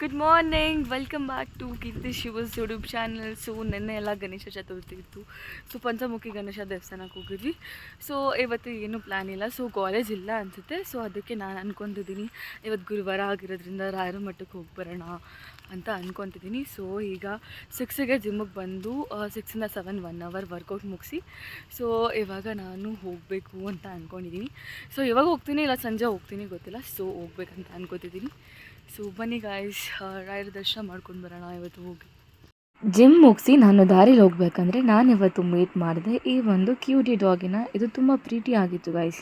Good morning welcome back to Keerthi Shiva's YouTube channel so ನಿನ್ನೆ ಎಲ್ಲ ಗಣೇಶ ಚತುರ್ಥಿ ಇತ್ತು. So Panchamukhi Ganesha ದೇವಸ್ಥಾನಕ್ಕೆ ಹೋಗಿದ್ವಿ. ಸೊ ಇವತ್ತು ಏನು ಪ್ಲ್ಯಾನ್ ಇಲ್ಲ. ಸೊ ಕಾಲೇಜ್ ಇಲ್ಲ ಅನಿಸುತ್ತೆ. ಸೊ ಅದಕ್ಕೆ ನಾನು ಅಂದ್ಕೊತಿದ್ದೀನಿ ಇವತ್ತು ಗುರುವಾರ ಆಗಿರೋದ್ರಿಂದ ರಾಯರ ಮಠಕ್ಕೆ ಹೋಗಿ ಬರೋಣ ಅಂತ ಅಂದ್ಕೊತಿದ್ದೀನಿ ಸೊ ಈಗ ಸಿಕ್ಸಿಗೆ ಜಿಮ್ಮಿಗೆ ಬಂದು ಸಿಕ್ಸಿಂದ ಸೆವೆನ್ ಒನ್ ಅವರ್ ವರ್ಕೌಟ್ ಮುಗಿಸಿ. ಸೊ ಇವಾಗ ನಾನು ಹೋಗಬೇಕು ಅಂತ ಅಂದ್ಕೊಂಡಿದ್ದೀನಿ ಸೊ ಇವಾಗ ಹೋಗ್ತೀನಿ ಇಲ್ಲ ಸಂಜೆ ಹೋಗ್ತೀನಿ ಗೊತ್ತಿಲ್ಲ. ಸೊ ಹೋಗ್ಬೇಕಂತ ಅನ್ಕೋತಿದ್ದೀನಿ. ಸೊ ಬನ್ನಿ ಗಾಯ್ಸ್ ರಾಯರ ದರ್ಶನ ಮಾಡ್ಕೊಂಡು ಬರೋಣ ಇವತ್ತು ಹೋಗಿ. ಜಿಮ್ ಮುಗಿಸಿ ನಾನು ದಾರಿಲಿ ಹೋಗ್ಬೇಕಂದ್ರೆ ನಾನು ಇವತ್ತು ಮೀಟ್ ಮಾಡಿದೆ ಈ ಒಂದು ಕ್ಯೂಟಿ ಡಾಗಿನ ಇದು ತುಂಬ ಪ್ರೀತಿ ಆಗಿತ್ತು ಗಾಯ್ಸ್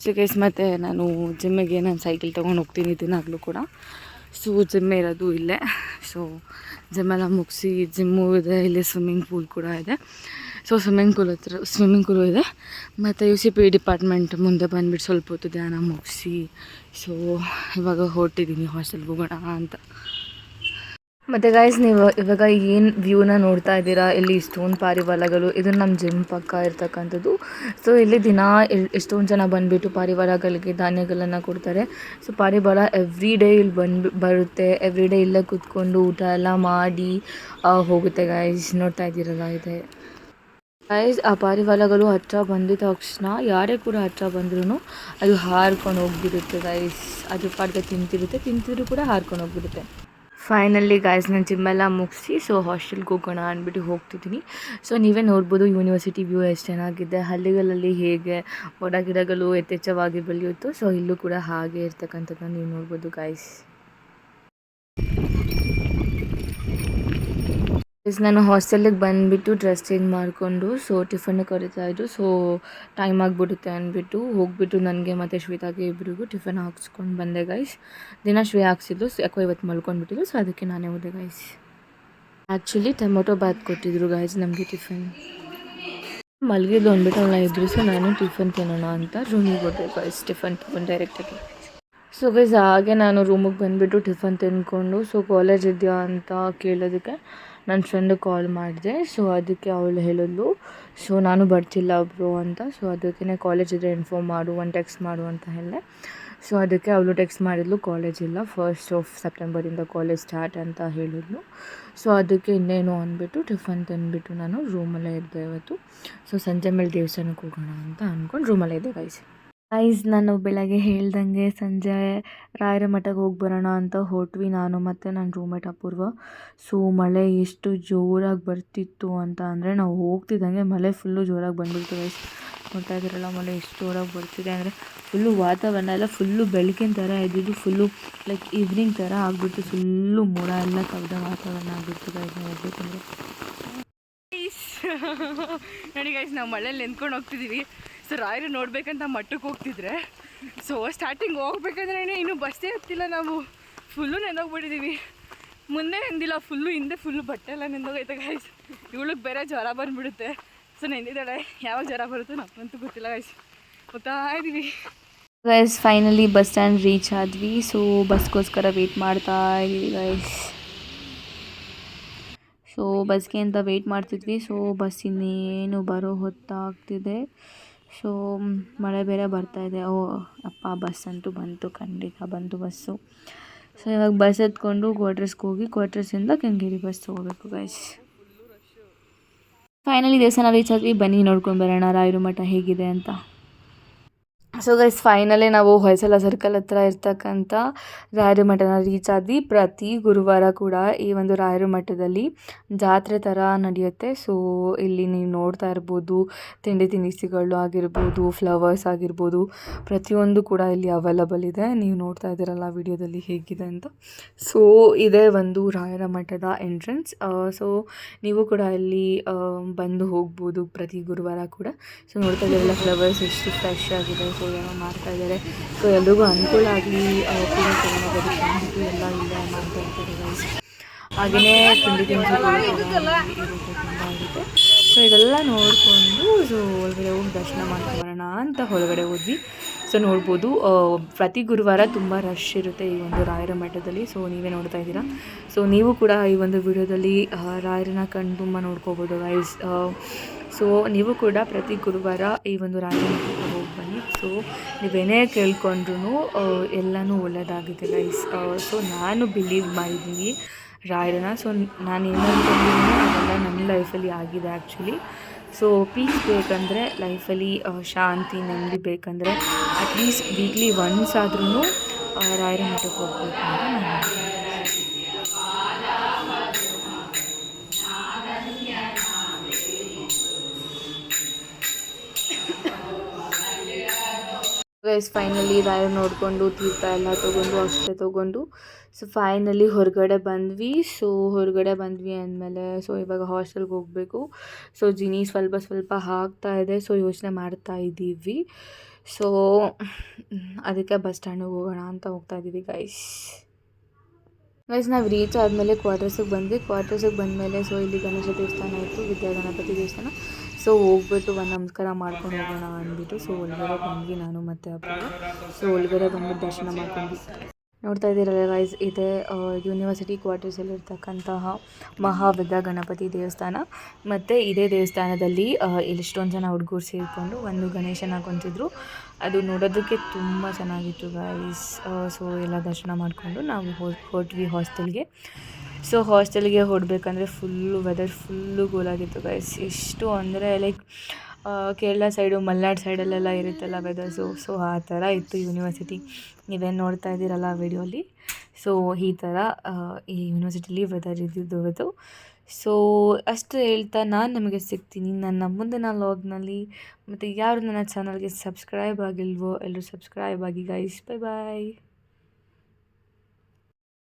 ಸೊ ಗೈಸ್ ಮತ್ತು ನಾನು ಜಿಮ್ಮಿಗೆ ನಾನು ಸೈಕಲ್ ತೊಗೊಂಡು ಹೋಗ್ತೀನಿ ದಿನಾಗಲೂ ಕೂಡ. ಸೊ ಜಿಮ್ ಇರೋದು ಇಲ್ಲೇ. ಸೊ ಜಿಮ್ಮೆಲ್ಲ ಮುಗಿಸಿ ಜಿಮ್ಮು ಇದೆ ಇಲ್ಲಿ ಸ್ವಿಮ್ಮಿಂಗ್ ಪೂಲ್ ಕೂಡ ಇದೆ. ಸೊ ಸ್ವಿಮ್ಮಿಂಗ್ ಪೂಲ್ ಹತ್ರ ಸ್ವಿಮ್ಮಿಂಗ್ ಪೂಲು ಇದೆ. ಮತ್ತು ಯು ಸಿ ಪಿ ಡಿಪಾರ್ಟ್ಮೆಂಟ್ ಮುಂದೆ ಬಂದುಬಿಟ್ಟು ಸ್ವಲ್ಪ ಹೊತ್ತು ಧ್ಯಾನ ಮುಗಿಸಿ. ಸೊ ಇವಾಗ ಹೊರಟಿದ್ದೀನಿ ಹಾಸ್ಟೆಲ್ಗೆ ಹೋಗೋಣ ಅಂತ. ಮತ್ತು ಗೈಸ್ ನೀವು ಇವಾಗ ಏನು ವ್ಯೂನ ನೋಡ್ತಾ ಇದ್ದೀರಾ? ಇಲ್ಲಿ ಇಷ್ಟೊಂದು ಪಾರಿವಾಳಗಳು, ಇದು ನಮ್ಮ ಜಿಮ್ ಪಕ್ಕ ಇರ್ತಕ್ಕಂಥದ್ದು. ಸೊ ಇಲ್ಲಿ ದಿನ ಎಷ್ಟೊಂದು ಜನ ಬಂದುಬಿಟ್ಟು ಪಾರಿವಾಳಗಳಿಗೆ ಧಾನ್ಯಗಳನ್ನು ಕೊಡ್ತಾರೆ. ಸೊ ಪಾರಿವಾಳ ಎವ್ರಿ ಡೇ ಇಲ್ಲಿ ಬಂದು, ಬರುತ್ತೆ. ಎವ್ರಿ ಡೇ ಇಲ್ಲೇ ಕೂತ್ಕೊಂಡು ಊಟ ಎಲ್ಲ ಮಾಡಿ ಹೋಗುತ್ತೆ ಗೈಸ್ ನೋಡ್ತಾ ಇದ್ದೀರಲ್ಲ ಇದೆ. ಗೈಸ್ ಆ ಪಾರಿವಾಳಗಳು ಹತ್ತಿರ ಬಂದಿದ ತಕ್ಷಣ ಯಾರೇ ಕೂಡ ಹತ್ತಿರ ಬಂದ್ರೂ ಅದು ಹಾರ್ಕೊಂಡು ಹೋಗ್ಬಿಡುತ್ತೆ ಗೈಸ್ ಅದು ಪಾಡ್ಗೆ ತಿಂತಿರುತ್ತೆ, ತಿಂತಿದ್ರು ಕೂಡ ಹಾರ್ಕೊಂಡು ಹೋಗ್ಬಿಡುತ್ತೆ. ಫೈನಲಿ ಗಾಯ್ಸ್ ನಾನು ಜಿಮ್ಮೆಲ್ಲ ಮುಗಿಸಿ ಸೊ ಹಾಸ್ಟೆಲ್ಗೆ ಹೋಗೋಣ ಅಂದ್ಬಿಟ್ಟು ಹೋಗ್ತಿದ್ದೀನಿ. ಸೊ ನೀವೇ ನೋಡ್ಬೋದು ಯೂನಿವರ್ಸಿಟಿ ವ್ಯೂ ಎಷ್ಟು ಚೆನ್ನಾಗಿದೆ, ಹಳ್ಳಿಗಳಲ್ಲಿ ಹೇಗೆ ಒಡ ಗಿಡಗಳು ಯಥೇಚ್ಛವಾಗಿ ಬೆಳೆಯುತ್ತೋ ಸೊ ಇಲ್ಲೂ ಕೂಡ ಹಾಗೆ ಇರ್ತಕ್ಕಂಥದ್ದನ್ನು ನೀವು ನೋಡ್ಬೋದು ಎಸ್ ನಾನು ಹಾಸ್ಟೆಲಿಗೆ ಬಂದುಬಿಟ್ಟು ಡ್ರೆಸ್ ಚೇಂಜ್ ಮಾಡಿಕೊಂಡು ಸೊ ಟಿಫನ್ ಕರಿತಾ ಇದ್ದು. ಸೊ ಟೈಮ್ ಆಗಿಬಿಡುತ್ತೆ ಅಂದ್ಬಿಟ್ಟು ಹೋಗಿಬಿಟ್ಟು ನನಗೆ ಮತ್ತು ಶ್ವೇತಾಗೆ ಇಬ್ಬರಿಗೂ ಟಿಫನ್ ಹಾಕ್ಸ್ಕೊಂಡು ಬಂದೆ ಗೈಸ್ ದಿನ ಶ್ವೇ ಹಾಕ್ಸಿದ್ದು ಸೊ ಯಾಕೋ ಇವತ್ತು ಮಲ್ಕೊಂಡ್ಬಿಟ್ಟಿದ್ದು ಸೊ ಅದಕ್ಕೆ ನಾನೇ ಹೋದೆ ಗೈಸ್ ಆ್ಯಕ್ಚುಲಿ ಟೊಮೊಟೊ ಬಾತ್ ಕೊಟ್ಟಿದ್ರು ಗೈಸ್ ನಮಗೆ ಟಿಫನ್ ಮಲಗಿದ್ದು ಅಂದ್ಬಿಟ್ಟು ಇದ್ರು ಸೊ ನಾನು ಟಿಫನ್ ತಿನ್ನೋಣ ಅಂತ ರೂಮಿಗೆ ಹೋದೆ ಗೈಸ್ ಟಿಫನ್ ತಗೊಂಡು ಡೈರೆಕ್ಟಾಗಿ ಸೊ ಗೈಸ್ ಹಾಗೆ ನಾನು ರೂಮಿಗೆ ಬಂದುಬಿಟ್ಟು ಟಿಫನ್ ತಿಂದ್ಕೊಂಡು ಸೊ ಕಾಲೇಜ್ ಇದೆಯಾ ಅಂತ ಕೇಳೋದಕ್ಕೆ ನನ್ನ ಫ್ರೆಂಡ್ ಕಾಲ್ ಮಾಡಿದೆ. ಸೊ ಅದಕ್ಕೆ ಅವಳು ಹೇಳಿದ್ಲು ಸೊ ನಾನು ಬರ್ತಿಲ್ಲ ಬ್ರೋ ಅಂತ. ಸೊ ಅದಕ್ಕೆ ಕಾಲೇಜ್ ಇದ್ದರೆ ಇನ್ಫಾರ್ಮ್ ಮಾಡು, ಒಂದು ಟೆಕ್ಸ್ಟ್ ಮಾಡು ಅಂತ ಹೇಳಿದೆ. ಸೊ ಅದಕ್ಕೆ ಅವಳು ಟೆಕ್ಸ್ಟ್ ಮಾಡಿದ್ಲು ಕಾಲೇಜ್ ಇಲ್ಲ ಫಸ್ಟ್ ಆಫ್ ಸೆಪ್ಟೆಂಬರಿಂದ ಕಾಲೇಜ್ ಸ್ಟಾರ್ಟ್ ಅಂತ ಹೇಳಿದ್ಲು. ಸೊ ಅದಕ್ಕೆ ಇನ್ನೇನು ಅಂದ್ಬಿಟ್ಟು, ಟಿಫನ್ ತಿಂದ್ಬಿಟ್ಟು ನಾನು ರೂಮಲ್ಲೇ ಇದ್ದೆ ಇವತ್ತು. ಸೊ ಸಂಜೆ ಮೇಲೆ ದೇವಸ್ಥಾನಕ್ಕೆ ಹೋಗೋಣ ಅಂತ ಅಂದ್ಕೊಂಡು ರೂಮಲ್ಲೇ ಇದ್ದೆ ಗೈಸ್ ಗೈಸ್ ನಾನು ಬೆಳಗ್ಗೆ ಹೇಳ್ದಂಗೆ ಸಂಜೆ ರಾಯರ ಮಠಕ್ಕೆ ಹೋಗಿ ಬರೋಣ ಅಂತ ಹೊರಟ್ವಿ ನಾನು ಮತ್ತು ನನ್ನ ರೂಮೇಟ್ ಅಪೂರ್ವ. ಸೊ ಮಳೆ ಎಷ್ಟು ಜೋರಾಗಿ ಬರ್ತಿತ್ತು ಅಂತ ಅಂದರೆ ನಾವು ಹೋಗ್ತಿದ್ದಂಗೆ ಮಳೆ ಫುಲ್ಲು ಜೋರಾಗಿ ಬಂದ್ಬಿಡ್ತು ಗೈಸ್ ನೋಡ್ತಾ ಇದ್ದೀರಲ್ಲ ಮಳೆ ಎಷ್ಟು ಜೋರಾಗಿ ಬರ್ತಿದೆ ಅಂದರೆ ಫುಲ್ಲು ವಾತಾವರಣ ಎಲ್ಲ ಫುಲ್ಲು ಬೆಳಕಿನ ಥರ ಇದ್ದಿದ್ದು ಫುಲ್ಲು ಲೈಕ್ ಈವ್ನಿಂಗ್ ಥರ ಆಗ್ಬಿಟ್ಟು ಫುಲ್ಲು ಮೋಡ ಎಲ್ಲ ಕವಿದ ವಾತಾವರಣ ಆಗ್ಬಿಡ್ತು ಗೈಸ್ ನಾವು ಹೋಗ್ಬೇಕಂದ್ರೆ. ನೋಡಿ ಗೈಸ್ ನಾವು ಮಳೆಯಲ್ಲಿ ನೆನ್ಕೊಂಡು ಹೋಗ್ತಿದ್ದೀವಿ ಸೊ ರಾಯರು ನೋಡ್ಬೇಕಂತ ಮಟ್ಟಕ್ಕೆ ಹೋಗ್ತಿದ್ರೆ ಸೊ ಸ್ಟಾರ್ಟಿಂಗ್ ಹೋಗ್ಬೇಕಂದ್ರೆ ಇನ್ನೂ ಬಸ್ಸೇ ಹತ್ತಿಲ್ಲ ನಾವು. ಫುಲ್ಲು ನೆನೋಗ್ಬಿಟ್ಟಿದ್ದೀವಿ ಮುಂದೆ ನೆಂದಿಲ್ಲ ಫುಲ್ಲು ಹಿಂದೆ ಫುಲ್ಲು ಬಟ್ಟೆ ಎಲ್ಲ ನೆಂದೋಗೈತೆ ಗಾಯ್ಸ್ ಇವಳಿಗೆ ಬೇರೆ ಜ್ವರ ಬಂದುಬಿಡುತ್ತೆ. ಸೊ ನೆಂದಿದ್ದಾಳೆ. ಯಾವಾಗ ಜ್ವರ ಬರುತ್ತೋ ನಮಗಂತೂ ಗೊತ್ತಿಲ್ಲ ಗಾಯ್ಸ್ ಹೋಗ್ತಾ ಇದ್ದೀವಿ guys finally bus stand reach ಆದ್ವಿ. ಸೊ ಬಸ್ಗೋಸ್ಕರ ವೆಯ್ಟ್ ಮಾಡ್ತಾ ಇದ್ದೀವಿ ಗೈಸ್ ಸೊ ಬಸ್ಗೆ ಅಂತ ವೆಯ್ಟ್ ಮಾಡ್ತಿದ್ವಿ. ಸೊ ಬಸ್ ಇನ್ನೇನು ಬರೋ ಹೊತ್ತಾಗ್ತಿದೆ. ಸೊ ಮಳೆ ಬೇರೆ ಇದೆ. ಓ, ಅಪ್ಪ ಬಸ್ ಅಂತೂ ಬಂತು. ಖಂಡಿತ ಬಂತು ಬಸ್ಸು ಸೊ ಇವಾಗ ಬಸ್ ಎತ್ಕೊಂಡು ಕ್ವಾರ್ಟರ್ಸ್ಗೆ ಹೋಗಿ ಕ್ವಾರ್ಟರ್ಸಿಂದ ಕೆಂಗೇರಿ ಬಸ್ ತೊಗೋಬೇಕು ಗೈಸ್ ಫೈನಲಿ ದೇವಸ್ಥಾನ ರೀಚ್ ಆದ್ವಿ. ಬನ್ನಿ ನೋಡ್ಕೊಂಡು ಬರೋಣ. ರಾಯರು ಮಠ ಹೇಗಿದೆ ಅಂತ. ಸೊ ಗೈಸ್ ಫೈನಲಿ ನಾವು ಹೊಯ್ಸಲ ಸರ್ಕಲ್ ಹತ್ರ ಇರ್ತಕ್ಕಂಥ ರಾಯರ ಮಠನ ರೀಚ್ ಆದ್ವಿ. ಪ್ರತಿ ಗುರುವಾರ ಕೂಡ ಈ ಒಂದು ರಾಯರ ಮಠದಲ್ಲಿ ಜಾತ್ರೆ ಥರ ನಡೆಯುತ್ತೆ. ಸೊ ಇಲ್ಲಿ ನೀವು ನೋಡ್ತಾ ಇರ್ಬೋದು, ತಿಂಡಿ ತಿನಿಸುಗಳು ಆಗಿರ್ಬೋದು ಫ್ಲವರ್ಸ್ ಆಗಿರ್ಬೋದು, ಪ್ರತಿಯೊಂದು ಕೂಡ ಇಲ್ಲಿ ಅವೈಲಬಲ್ ಇದೆ. ನೀವು ನೋಡ್ತಾ ಇದ್ದೀರಲ್ಲ ವಿಡಿಯೋದಲ್ಲಿ ಹೇಗಿದೆ ಅಂತ. ಸೊ ಇದೇ ಒಂದು ರಾಯರ ಮಠದ ಎಂಟ್ರೆನ್ಸ್ ಸೊ ನೀವು ಕೂಡ ಇಲ್ಲಿ ಬಂದು ಹೋಗ್ಬೋದು ಪ್ರತಿ ಗುರುವಾರ ಕೂಡ. ಸೊ ನೋಡ್ತಾ ಇದ್ದೀರಲ್ಲ ಫ್ಲವರ್ಸ್ ಎಷ್ಟು ಫ್ರೆಶ್ ಆಗಿದೆ. ಏನೋ ಮಾಡ್ತಾ ಇದ್ದಾರೆ. ಸೊ ಎಲ್ರಿಗೂ ಅನುಕೂಲ ಆಗಲಿ ಅಂದ್ಬಿಟ್ಟು ಎಲ್ಲ ಇಲ್ಲ ಮಾಡ್ತಾ ಇರ್ತಾರೆ ಗೈಸ್ ಹಾಗೆಯೇ ತಿಂಡಿ ತಿನಿಸು ಸೊ ಇದೆಲ್ಲ ನೋಡಿಕೊಂಡು ಸೊ ಒಳಗಡೆ ಹೋಗಿ ದರ್ಶನ ಮಾಡ್ತಾ ಬರೋಣ ಅಂತ ಹೊರಗಡೆ ಹೋದ್ವಿ. ಸೊ ನೋಡ್ಬೋದು ಪ್ರತಿ ಗುರುವಾರ ತುಂಬ ರಶ್ ಇರುತ್ತೆ ಈ ಒಂದು ರಾಯರ ಮಠದಲ್ಲಿ. ಸೊ ನೀವೇ ನೋಡ್ತಾ ಇದ್ದೀರಾ. ಸೊ ನೀವು ಕೂಡ ಈ ಒಂದು ವಿಡಿಯೋದಲ್ಲಿ ರಾಯರನ್ನ ಕಣ್ಣು ತುಂಬ ನೋಡ್ಕೋಬೋದು ಗೈಸ್ ಸೊ ನೀವು ಕೂಡ ಪ್ರತಿ ಗುರುವಾರ ಈ ಒಂದು ರಾಯರ ಸೊ, ನೀವೇನೇ ಕೇಳ್ಕೊಂಡ್ರು ಎಲ್ಲನೂ ಒಳ್ಳೆಯದಾಗುತ್ತೆ ಗೈಸ್ ಸೊ ನಾನು ಬಿಲೀವ್ ಮಾಡಿದ್ದೀನಿ ರಾಯರನ್ನ. ಸೊ ನಾನು ಏನು ಅದೆಲ್ಲ ನನ್ನ ಲೈಫಲ್ಲಿ ಆಗಿದೆ ಆ್ಯಕ್ಚುಲಿ ಸೊ ಪೀಸ್ ಬೇಕಂದರೆ ಲೈಫಲ್ಲಿ ಶಾಂತಿ ನೆಮ್ಮದಿ ಬೇಕಂದರೆ ಅಟ್ಲೀಸ್ಟ್ ವೀಕ್ಲಿ ಒನ್ಸ್ ಆದ್ರೂ ರಾಯರ ಮಠಕ್ಕೆ ಹೋಗ್ಬೇಕು ಅಂತ ಗೈಸ್ ಫೈನಲಿ ರಾಯರ್ ನೋಡಿಕೊಂಡು, ತೀರ್ಥ ಎಲ್ಲ ತೊಗೊಂಡು, ಅಷ್ಟೇ ತೊಗೊಂಡು ಸೊ ಫೈನಲಿ ಹೊರಗಡೆ ಬಂದ್ವಿ. ಸೊ ಹೊರಗಡೆ ಬಂದ್ವಿ ಅಂದಮೇಲೆ ಸೊ ಇವಾಗ ಹಾಸ್ಟೆಲ್ಗೆ ಹೋಗಬೇಕು. ಸೊ ಜಿನಿ ಸ್ವಲ್ಪ ಸ್ವಲ್ಪ ಹಾಕ್ತಾ ಇದೆ ಸೊ ಯೋಚನೆ ಮಾಡ್ತಾ ಇದ್ದೀವಿ. ಸೊ ಅದಕ್ಕೆ ಬಸ್ ಸ್ಟ್ಯಾಂಡಿಗೆ ಹೋಗೋಣ ಅಂತ ಹೋಗ್ತಾ ಇದ್ದೀವಿ ಗೈಸ್ ಗೈಸ್ ನಾವು ರೀಚ್ ಆದಮೇಲೆ ಕ್ವಾರ್ಟರ್ಸಿಗೆ ಬಂದ್ವಿ. ಕ್ವಾರ್ಟರ್ಸಿಗೆ ಬಂದಮೇಲೆ ಸೊ ಇಲ್ಲಿ ಗಣೇಶ ದೇವಸ್ಥಾನ ಇತ್ತು ವಿದ್ಯಾ ಗಣಪತಿ ದೇವಸ್ಥಾನ. ಸೊ ಹೋಗ್ಬಿಟ್ಟು ಒಂದು ನಮಸ್ಕಾರ ಮಾಡ್ಕೊಂಡು ಹೋಗೋಣ ಅಂದ್ಬಿಟ್ಟು ಸೊ ಒಳಗಡೆ ಬಂದ್ವಿ ನಾನು ಮತ್ತೆ ಅಪ್ಪ. ಸೊ ಒಳಗಡೆ ಬಂದ್ಬಿಟ್ಟು ದರ್ಶನ ಮಾಡ್ಕೊಂಡ್ವಿ. ನೋಡ್ತಾ ಇದ್ದೀರಲ್ಲ ಗೈಸ್ ಇದೆ ಯೂನಿವರ್ಸಿಟಿ ಕ್ವಾರ್ಟರ್ಸಲ್ಲಿ ಇರ್ತಕ್ಕಂತಹ ಮಹಾವಿದ್ಯಾ ಗಣಪತಿ ದೇವಸ್ಥಾನ. ಮತ್ತು ಇದೇ ದೇವಸ್ಥಾನದಲ್ಲಿ ಎಷ್ಟೊಂದು ಜನ ಹುಡುಗರು ಸೇರಿಕೊಂಡು ಒಂದು ಗಣೇಶನ ಕೊಂತಿದ್ರು. ಅದು ನೋಡೋದಕ್ಕೆ ತುಂಬ ಚೆನ್ನಾಗಿತ್ತು ಗೈಸ್ ಸೊ ಎಲ್ಲ ದರ್ಶನ ಮಾಡಿಕೊಂಡು ನಾವು ಹೊರಟ್ವಿ ಹಾಸ್ಟೆಲ್ಗೆ ಸೊ ಹಾಸ್ಟೆಲ್ಗೆ ಹೊರಡ್ಬೇಕಂದ್ರೆ ಫುಲ್ಲು ವೆದರ್ ಫುಲ್ಲು ಕೂಲಾಗಿತ್ತು ಗೈಸ್ ಎಷ್ಟು ಅಂದರೆ ಲೈಕ್ ಕೇರಳ ಸೈಡು ಮಲೆನಾಡು ಸೈಡಲ್ಲೆಲ್ಲ ಇರುತ್ತಲ್ಲ ವೆದರ್ಸು ಸೊ ಆ ಥರ ಇತ್ತು ಯೂನಿವರ್ಸಿಟಿ ನೀವೇನು ನೋಡ್ತಾ ಇದ್ದೀರಲ್ಲ ವಿಡಿಯೋಲಿ ಸೊ ಈ ಥರ ಈ ಯೂನಿವರ್ಸಿಟಿಲಿ ವೆದರ್ ಇದ್ದಿದ್ದು ಅದು ಸೊ ಅಷ್ಟು ಹೇಳ್ತಾ ನಾನು ನಿಮಗೆ ಸಿಗ್ತೀನಿ. ನನ್ನ ಮುಂದಿನ ಲಾಗ್ನಲ್ಲಿ ಮತ್ತು ಯಾರು ನನ್ನ ಚಾನಲ್ಗೆ ಸಬ್ಸ್ಕ್ರೈಬ್ ಆಗಿಲ್ವೋ, ಎಲ್ಲರೂ ಸಬ್ಸ್ಕ್ರೈಬ್ ಆಗಿ ಗೈಸ್ ಬೈ ಬಾಯ್